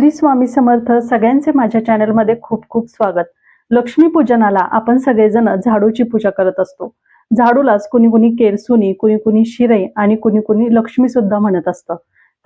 श्री स्वामी समर्थ सगळ्यांचे माझ्या चॅनलमध्ये खूप खूप स्वागत. लक्ष्मी पूजनाला आपण सगळेजण झाडूची पूजा करत असतो. झाडूलाच कुणी कुणी केरसुनी कुणी कुणी शिरे आणि कुणी कुणी लक्ष्मी सुद्धा म्हणत असतं.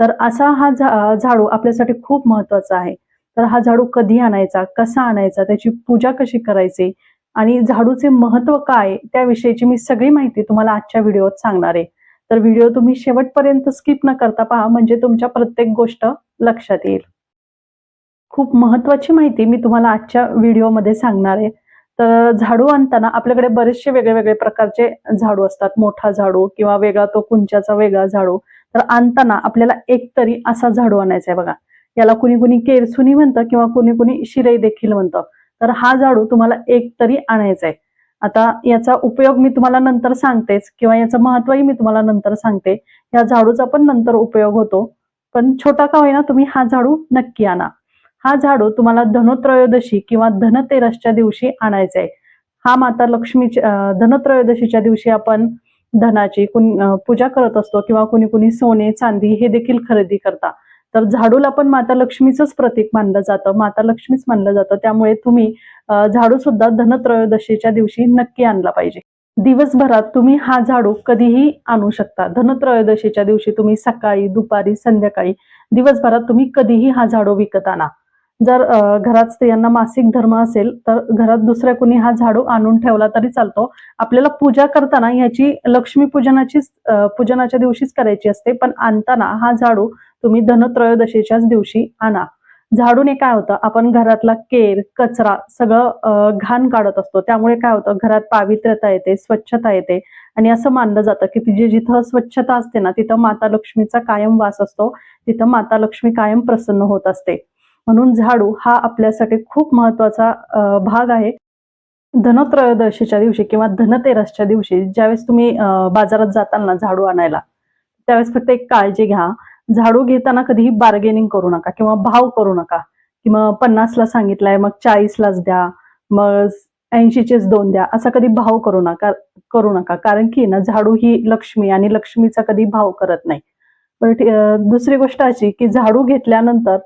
तर असा हा झाडू आपल्यासाठी खूप महत्त्वाचा आहे. तर हा झाडू कधी आणायचा कसा आणायचा त्याची पूजा कशी करायची आणि झाडूचे महत्त्व काय त्याविषयीची मी सगळी माहिती तुम्हाला आजच्या व्हिडिओत सांगणार आहे. तर व्हिडिओ तुम्ही शेवटपर्यंत स्किप न करता पहा म्हणजे तुमच्या प्रत्येक गोष्ट लक्षात येईल. खूप महत्वाची माहिती मी तुम्हाला आजच्या व्हिडिओमध्ये सांगणार आहे. तर झाडू आणताना आपल्याकडे बरेचसे वेगळे वेगळे प्रकारचे झाडू असतात. मोठा झाडू किंवा वेगळा तो कुंचाचा वेगळा झाडू. तर आणताना आपल्याला एक तरी असा झाडू आणायचा आहे बघा. याला कुणी कुणी केरसुनी म्हणतं किंवा कुणी कुणी शिरई देखील म्हणतं. तर हा झाडू तुम्हाला एक तरी आणायचा आहे. आता याचा उपयोग मी तुम्हाला नंतर सांगतेच किंवा याचं महत्वही मी तुम्हाला नंतर सांगते. या झाडूचा पण नंतर उपयोग होतो. पण छोटा का होईना तुम्ही हा झाडू नक्की आणा. हा झाडू तुम्हाला धनोत्रयोदशी किंवा धनतेरसच्या दिवशी आणायचा आहे. हा माता लक्ष्मीच्या धनत्रयोदशीच्या दिवशी आपण धनाची कुण- पूजा करत असतो किंवा कुणी कुणी सोने चांदी हे देखील खरेदी करता. तर झाडूला पण माता लक्ष्मीचंच प्रतीक मानलं जातं माता लक्ष्मीच मानलं जातं. त्यामुळे तुम्ही झाडू सुद्धा धनत्रयोदशीच्या दिवशी नक्की आणला पाहिजे. दिवसभरात तुम्ही हा झाडू कधीही आणू शकता. धनत्रयोदशीच्या दिवशी तुम्ही सकाळी दुपारी संध्याकाळी दिवसभरात तुम्ही कधीही हा झाडू विकत आणा. जर घरात स्त्रियांना मासिक धर्म असेल तर घरात दुसऱ्या कुणी हा झाडू आणून ठेवला तरी चालतो. आपल्याला पूजा करताना याची लक्ष्मी पूजनाचीच पूजनाच्या दिवशीच करायची असते पण आणताना हा झाडू तुम्ही धनत्रयोदशीच्याच दिवशी आणा. झाडूने काय होतं आपण घरातला केर कचरा सगळं घाण काढत असतो. त्यामुळे काय होतं घरात पावित्र्यता येते स्वच्छता येते. आणि असं मानलं जातं की तिथे जिथं स्वच्छता असते ना तिथं माता लक्ष्मीचा कायम वास असतो तिथं माता लक्ष्मी कायम प्रसन्न होत असते. म्हणून झाडू हा आपल्यासाठी खूप महत्त्वाचा भाग आहे. धनत्रयोदशीच्या दिवशी किंवा धनतेरसच्या दिवशी ज्यावेळेस तुम्ही बाजारात जाताल ना झाडू आणायला त्यावेळेस फक्त एक काळजी घ्या. झाडू घेताना कधीही बार्गेनिंग करू नका किंवा भाव करू नका. किंवा पन्नासला सांगितलाय मग चाळीसलाच द्या मग ऐंशीचेच दोन द्या असा कधी भाव करू नका करू नका. कारण की ना झाडू ही लक्ष्मी आणि लक्ष्मीचा कधी भाव करत नाही. दुसरी गोष्ट अशी की झाडू घेतल्यानंतर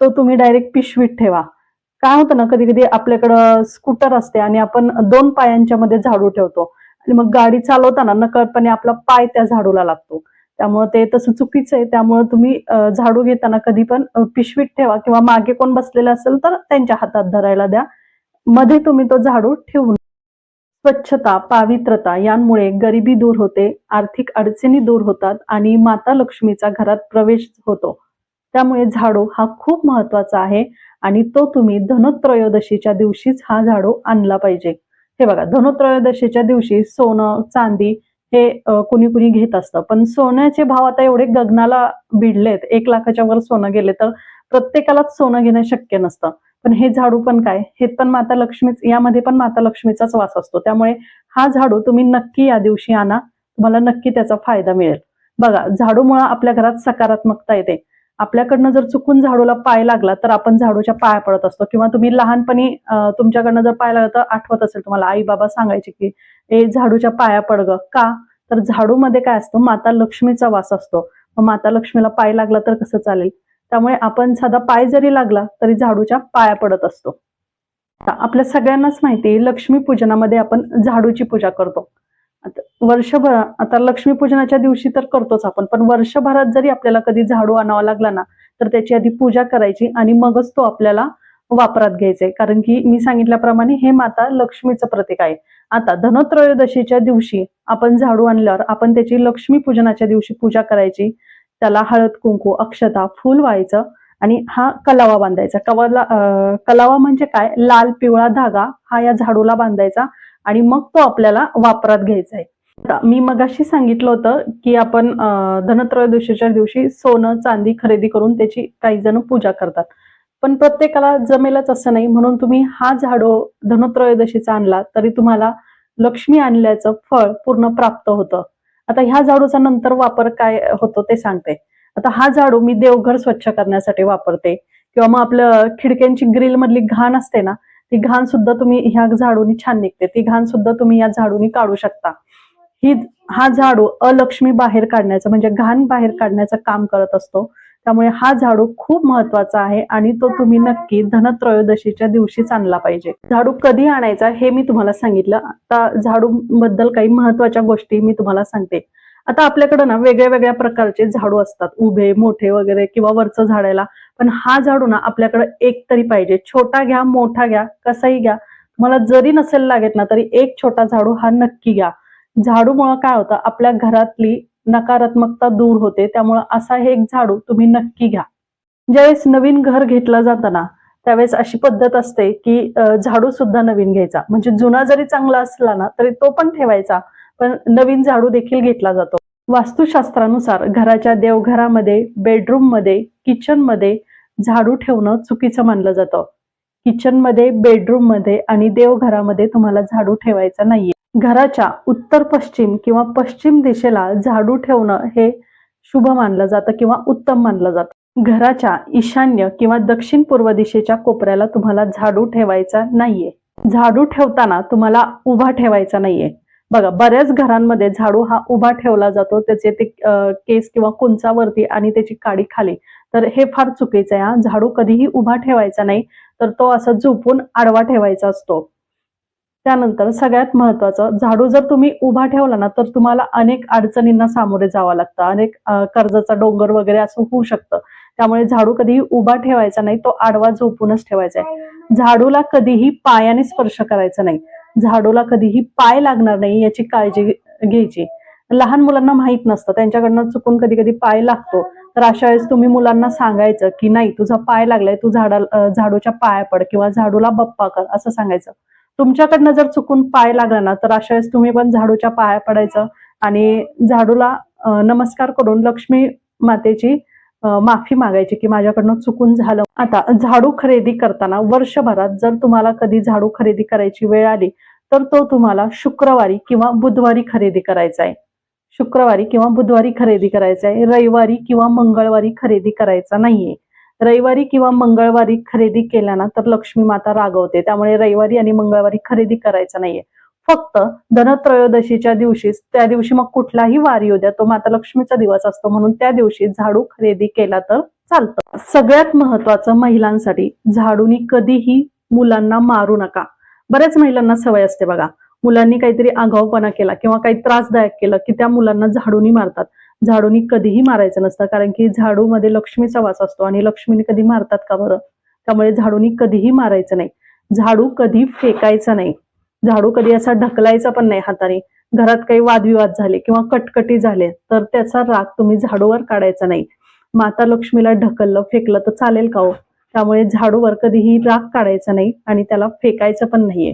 तो तुम्ही डायरेक्ट पिशवीत ठेवा. काय होतं ना कधी कधी आपल्याकडं स्कूटर असते आणि आपण दोन पायांच्या मध्ये झाडू ठेवतो. आणि मग गाडी चालवताना नकळतपणे आपला पाय त्या झाडूला लागतो. त्यामुळे ते तसं चुकीचं आहे. त्यामुळे तुम्ही झाडू घेताना कधी पण पिशवीत ठेवा किंवा मागे कोण बसलेलं असेल तर त्यांच्या हातात धरायला द्या. मध्ये तुम्ही तो झाडू ठेवून स्वच्छता पावित्रता यांमुळे गरिबी दूर होते आर्थिक अडचणी दूर होतात आणि माता लक्ष्मीचा घरात प्रवेश होतो. त्यामुळे झाडू हा खूप महत्त्वाचा आहे आणि तो तुम्ही धनत्रयोदशीच्या दिवशीच हा झाडू आणला पाहिजे. हे बघा धनुत्रयोदशीच्या दिवशी सोनं चांदी हे कुणी कुणी घेत असतं. पण सोन्याचे भाव आता एवढे गगनाला भिडलेत एक लाखाच्या वर सोनं गेले तर प्रत्येकालाच सोनं घेणं शक्य नसतं. पण हे झाडू पण काय? हे पण माता लक्ष्मीच यामध्ये पण माता लक्ष्मीचाच वास असतो. त्यामुळे हा झाडू तुम्ही नक्की या दिवशी आणा तुम्हाला नक्की त्याचा फायदा मिळेल. बघा झाडूमुळे आपल्या घरात सकारात्मकता येते. आपल्याकडनं जर चुकून झाडूला पाय लागला तर आपण झाडूच्या पाया पडत असतो. किंवा तुम्ही लहानपणी तुमच्याकडनं जर पाय लागला तर आठवत असेल तुम्हाला आई बाबा सांगायचे की ए झाडूच्या पाया पड ग. का? तर झाडूमध्ये काय असतं? माता लक्ष्मीचा वास असतो. मग माता लक्ष्मीला पाय लागला तर कसं चालेल? त्यामुळे आपण साधा पाय जरी लागला तरी झाडूच्या पाया पडत असतो. आपल्या सगळ्यांनाच माहिती लक्ष्मी पूजनामध्ये आपण झाडूची पूजा करतो. वर्षभर आता लक्ष्मीपूजनाच्या दिवशी तर करतोच आपण पण वर्षभरात जरी आपल्याला कधी झाडू आणावा लागला ना तर त्याची आधी पूजा करायची आणि मगच तो आपल्याला वापरात घ्यायचा आहे कारण की मी सांगितल्याप्रमाणे हे माता लक्ष्मीचं प्रतीक आहे. आता धनत्रयोदशीच्या दिवशी आपण झाडू आणल्यावर आपण त्याची लक्ष्मी पूजनाच्या दिवशी पूजा करायची. त्याला हळद कुंकू अक्षता फुल व्हायचं आणि हा कलावा बांधायचा. कवाला कलावा म्हणजे काय? लाल पिवळा धागा हा या झाडूला बांधायचा. आणि मग तो आपल्याला वापरात घ्यायचा आहे. मी मगाशी सांगितलं होतं की आपण धनत्रयोदशीच्या दिवशी सोनं चांदी खरेदी करून त्याची काही जण पूजा करतात. पण प्रत्येकाला जमेलच असं नाही. म्हणून तुम्ही हा झाडो धनत्रयोदशीचा आणला तरी तुम्हाला लक्ष्मी आणल्याचं फळ पूर्ण प्राप्त होतं. आता ह्या झाडूचा नंतर वापर काय होतो ते सांगते. आता हा झाडू मी देवघर स्वच्छ करण्यासाठी वापरते. किंवा मग आपलं खिडक्यांची ग्रिल मधली घाण असते ना ती घाण सुद्धा तुम्ही ह्या झाडूनी छान निघते. ती घाण सुद्धा तुम्ही या झाडूनी काढू शकता. ही हा झाडू अलक्ष्मी बाहेर काढण्याचं म्हणजे घाण बाहेर काढण्याचं काम करत असतो. त्यामुळे हा झाडू खूप महत्त्वाचा आहे आणि तो तुम्ही नक्की धनत्रयोदशीच्या दिवशीच आणला पाहिजे. झाडू कधी आणायचा हे मी तुम्हाला सांगितलं. आता झाडू बद्दल काही महत्त्वाच्या गोष्टी मी तुम्हाला सांगते. आता आपल्याकडे ना वेगळ्या वेगळ्या प्रकारचे झाडू असतात उभे मोठे वगैरे किंवा वरचं झाडायला. पण हा झाडू ना आपल्याकडे एक तरी पाहिजे. छोटा घ्या मोठा घ्या कसाही घ्या. तुम्हाला जरी नसेल लागत ना तरी एक छोटा झाडू हा नक्की घ्या. झाडूमुळं काय होतं आपल्या घरातली नकारात्मकता दूर होते. त्यामुळं असा हे एक झाडू तुम्ही नक्की घ्या. ज्यावेळेस नवीन घर घेतलं जातं ना त्यावेळेस अशी पद्धत असते की झाडू सुद्धा नवीन घ्यायचा. म्हणजे जुना जरी चांगला असला ना तरी तो पण ठेवायचा. पण नवीन झाडू देखील घेतला जातो. वास्तुशास्त्रानुसार घराच्या देवघरामध्ये बेडरूममध्ये किचनमध्ये झाडू ठेवणं चुकीचं मानलं जातं. किचनमध्ये बेडरूममध्ये आणि देवघरामध्ये तुम्हाला झाडू ठेवायचा नाहीये. घराच्या उत्तर पश्चिम किंवा पश्चिम दिशेला झाडू ठेवणं हे शुभ मानलं जातं किंवा उत्तम मानलं जातं. घराच्या ईशान्य किंवा दक्षिण पूर्व दिशेच्या कोपऱ्याला तुम्हाला झाडू ठेवायचा नाहीये. झाडू ठेवताना तुम्हाला उभा ठेवायचा नाहीये. बघा बऱ्याच घरांमध्ये झाडू हा उभा ठेवला जातो. त्याचे ते केस किंवा कुंचावरती आणि त्याची काडी खाली. तर हे फार चुकीचं आहे हा. झाडू कधीही उभा ठेवायचा नाही तर तो असं झोपून आडवा ठेवायचा असतो. त्यानंतर सगळ्यात महत्वाचं झाडू जर तुम्ही उभा ठेवला ना तर तुम्हाला अनेक अडचणींना सामोरे जावं लागतं. अनेक कर्जाचा डोंगर वगैरे असं होऊ शकतं. त्यामुळे झाडू कधीही उभा ठेवायचा नाही तो आडवा झोपूनच ठेवायचा आहे. झाडूला कधीही पायाने स्पर्श करायचा नाही. झाडूला कधीही पाय लागणार नाही याची काळजी घ्यायची. लहान मुलांना माहीत नसतं त्यांच्याकडनं चुकून कधी कधी पाय लागतो. तर अशा वेळेस तुम्ही मुलांना सांगायचं की नाही तुझा पाय लागलाय तू झाडा झाडूच्या पाया पड किंवा झाडूला बप्पा कर असं सांगायचं. तुमच्याकडनं जर चुकून पाय लागला ना तर अशा वेळेस तुम्ही पण झाडूच्या पाया पडायचं आणि झाडूला नमस्कार करून लक्ष्मी मातेची माफी मागायची की माझ्याकडनं चुकून झालं. आता झाडू खरेदी करताना वर्षभरात जर तुम्हाला कधी झाडू खरेदी करायची वेळ आली तर तो तुम्हाला शुक्रवारी किंवा बुधवारी खरेदी करायचा आहे. शुक्रवारी किंवा बुधवारी खरेदी करायचा आहे. रविवारी किंवा मंगळवारी खरेदी करायचा नाहीये. रविवारी किंवा मंगळवारी खरेदी केला तर लक्ष्मी माता रागवते. त्यामुळे रविवारी आणि मंगळवारी खरेदी करायचा नाहीये. फक्त धनत्रयोदशीच्या दिवशीच त्या दिवशी मग कुठलाही वार येऊ द्या तो माता लक्ष्मीचा दिवस असतो म्हणून त्या दिवशी झाडू खरेदी केला तर चालतं. सगळ्यात महत्वाचं महिलांसाठी झाडूनी कधीही मुलांना मारू नका. बऱ्याच महिलांना सवय असते बघा. मुलांनी काहीतरी आगाऊपणा केला किंवा काही त्रासदायक केलं की त्या मुलांना झाडूनी मारतात. झाडूनी कधीही मारायचं नसतं कारण की झाडूमध्ये लक्ष्मीचा वास असतो आणि लक्ष्मीने कधी मारतात का बरं? त्यामुळे झाडूनी कधीही मारायचं नाही. झाडू कधी फेकायचं नाही. झाडू कधी असा ढकलायचा पण नाही हाताने. घरात काही वादविवाद झाले किंवा कटकटी झाले तर त्याचा राग तुम्ही झाडूवर काढायचा नाही. माता लक्ष्मीला ढकललं फेकलं तर चालेल का हो? त्यामुळे झाडूवर कधीही राग काढायचा नाही आणि त्याला फेकायचं पण नाहीये.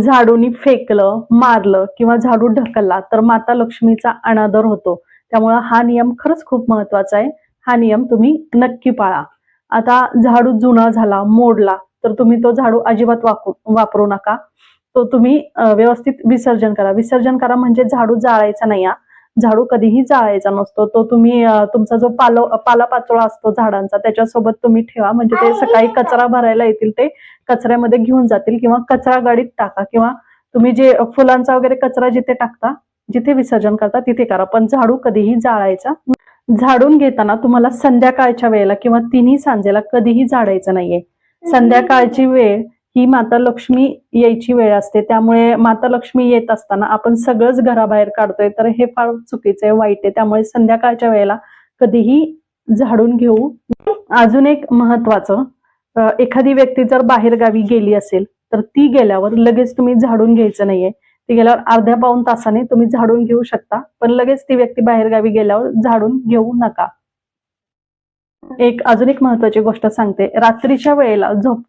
झाडूनी फेकलं मारलं किंवा झाडू ढकलला तर माता लक्ष्मीचा अनादर होतो. त्यामुळे हा नियम खरंच खूप महत्त्वाचा आहे. हा नियम तुम्ही नक्की पाळा. आता झाडू जुना झाला मोडला तर तुम्ही तो झाडू अजिबात वापरू वापरू नका. तो तुम्ही व्यवस्थित विसर्जन करा. विसर्जन करा म्हणजे झाडू जाळायचा नाही हा. झाडू कधीही जाळायचा नसतो. तो तुम्ही तुमचा जो पालो पालापाचोळा असतो झाडांचा त्याच्यासोबत तुम्ही ठेवा. म्हणजे ते सकाळी कचरा भरायला येतील ते कचऱ्यामध्ये घेऊन जातील किंवा कचरा गाडीत टाका किंवा तुम्ही जे फुलांचा वगैरे कचरा जिथे टाकता जिथे विसर्जन करता तिथे करा. पण झाडू कधीही जाळायचा झाडून घेताना तुम्हाला संध्याकाळच्या वेळेला किंवा तिन्ही सांजेला कधीही झाडायचं नाहीये. संध्याकाळची वेळ ही माता लक्ष्मी यायची वेळ असते त्यामुळे माता लक्ष्मी येत असताना आपण सगळंच घराबाहेर काढतोय. तर हे फार चुकीचं आहे वाईट आहे. त्यामुळे संध्याकाळच्या वेळेला कधीही झाडून घेऊ. अजून एक महत्वाचं एखादी व्यक्ती जर बाहेर गावी गेली असेल तर ती गेल्यावर लगेच तुम्ही झाडून घ्यायचं नाहीये. ती गेल्यावर अर्ध्या पाऊन तासाने तुम्ही झाडून घेऊ शकता पण लगेच ती व्यक्ती बाहेर गावी गेल्यावर झाडून घेऊ नका. एक अजून एक महत्वाची गोष्ट सांगते. रात्रीच्या वेळेला झोप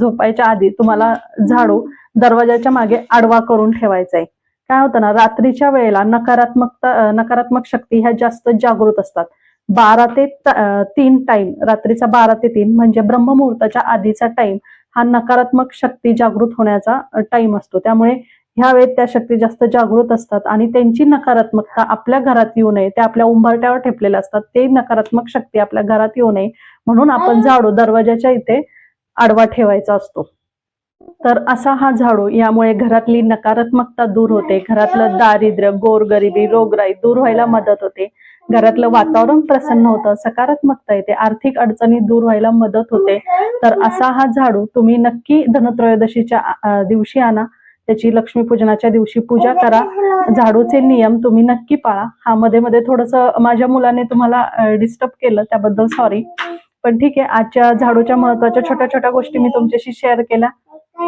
झोपायच्या आधी तुम्हाला झाडू दरवाजाच्या मागे आडवा करून ठेवायचा आहे काय होतं ना रात्रीच्या वेळेला नकारात्मकता नकारात्मक शक्ती ह्या जास्त जागृत असतात. बारा ते तीन टाइम रात्रीचा बारा ते तीन म्हणजे ब्रह्ममुहूर्ताच्या आधीचा टाइम हा नकारात्मक शक्ती जागृत होण्याचा टाइम असतो. त्यामुळे ह्या वेळेत त्या शक्ती जास्त जागृत असतात आणि त्यांची नकारात्मकता आपल्या घरात येऊ नये त्या आपल्या उंबरट्यावर ठेपलेल्या असतात ते नकारात्मक शक्ती आपल्या घरात येऊ नये. म्हणून आपण झाडू दरवाजाच्या इथे आडवा ठेवायचा असतो. तर असा हा झाडू यामुळे घरातली नकारात्मकता दूर होते. घरातलं दारिद्र्य गोरगरिबी रोगराई दूर व्हायला मदत होते. घरातलं वातावरण प्रसन्न होतं सकारात्मकता येते आर्थिक अडचणी दूर व्हायला मदत होते. तर असा हा झाडू तुम्ही नक्की धनत्रयोदशीच्या दिवशी आणा. त्याची लक्ष्मीपूजनाच्या दिवशी पूजा करा. झाडूचे नियम तुम्ही नक्की पाळा. हा मध्ये मध्ये थोडस माझ्या मुलाने तुम्हाला डिस्टर्ब केलं त्याबद्दल सॉरी पण ठीक आहे आजच्या झाडूच्या महत्त्वाच्या छोट्या छोट्या गोष्टी मी तुमच्याशी शेअर केल्या.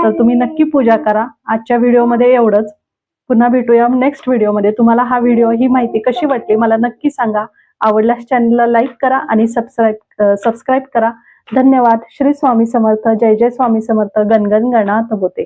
तर तुम्ही नक्की पूजा करा. आजच्या व्हिडिओमध्ये एवढंच. पुन्हा भेटूया नेक्स्ट व्हिडिओमध्ये तुम्हाला हा व्हिडिओ ही माहिती कशी वाटली मला नक्की सांगा. आवडल्यास चॅनलला लाईक करा आणि सबस्क्राईब सबस्क्राईब करा. धन्यवाद. श्री स्वामी समर्थ. जय जय स्वामी समर्थ. गणगण गणात होते.